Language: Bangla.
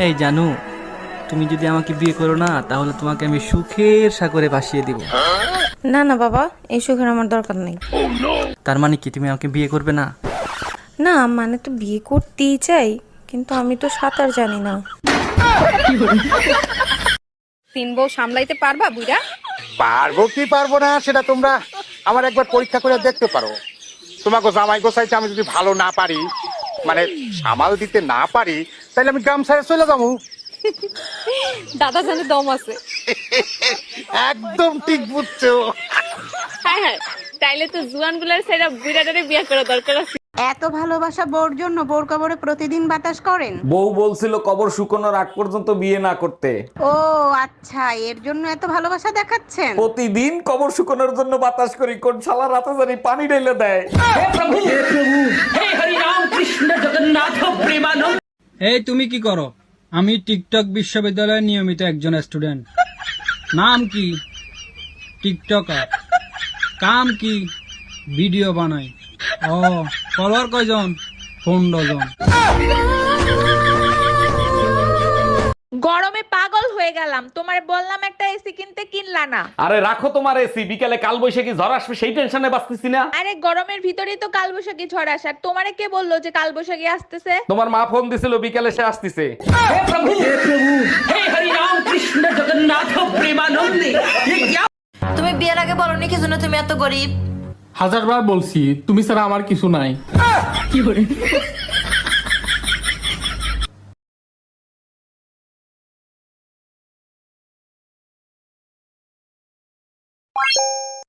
এই জানু তুমি যদি আমাকে বিয়ে করো না তাহলে তোমাকে আমি সুখের সাগরে ভাসিয়ে দিব। না না বাবা এই সুখের আমার দরকার নেই। তার মানে কি তুমি আমাকে বিয়ে করবে না? না মানে তো বিয়ে করতেই চাই কিন্তু আমি তো সাঁতার জানি না। তিন বউ সামলাইতে পারবা বুইরা পারব কি পারব না সেটা তোমরা আমার একবার পরীক্ষা করে দেখতে পারো। তোমাকে জামাই গোসাইতে আমি যদি ভালো না পারি মানে সামাল দিতে না পারি তাহলে আমি গ্রাম ছেড়ে চলে যাব। দাদা জানে দম আছে। একদম ঠিক বুঝছ। হ্যাঁ হ্যাঁ তাইলে তো জুয়ানগুলার সাইডা বুইরাটারে বিয়ে করা দরকার আছে। এত ভালোবাসা বোর জন্য বোর কবরে প্রতিদিন বাতাস করেন? বউ বলছিল কবর শুকনোর আগ পর্যন্ত বিয়ে না করতে। ও আচ্ছা এর জন্য এত ভালোবাসা দেখাচ্ছেন? প্রতিদিন কবর শুকনোর জন্য বাতাস করি কোন শালা রাতে জানি পানি ঢেলে দেয়। তুমি কি করো? আমি টিকটক বিশ্ববিদ্যালয়ের নিয়মিত একজন স্টুডেন্ট। নাম কি? টিকটকার। কাম কি? ভিডিও বানাই। ও, ফলোয়ার কয়জন? পনেরো জন। গরমে পাগল হয়ে গেলাম। তোমার বললাম একটা এসি কিনতে কিনলা না। আরে রাখো তোমার এসি বিকালে কাল বৈশাখী ঝড় আসবে সেই টেনশনে বাঁচতেছি না। আরে গরমের ভিতরেই তো কালবৈশাখী ঝড় আসার তোমারে কে বলল যে কালবৈশাখী আসতেছে? তোমার মা ফোন দিছিল বিকালে সে আসতেছে। তুমি বিয়ের আগে বলনি কি জন্য তুমি এত গরিব? হাজারবার বলছি তুমি ছাড়া আমার কিছু নাই। you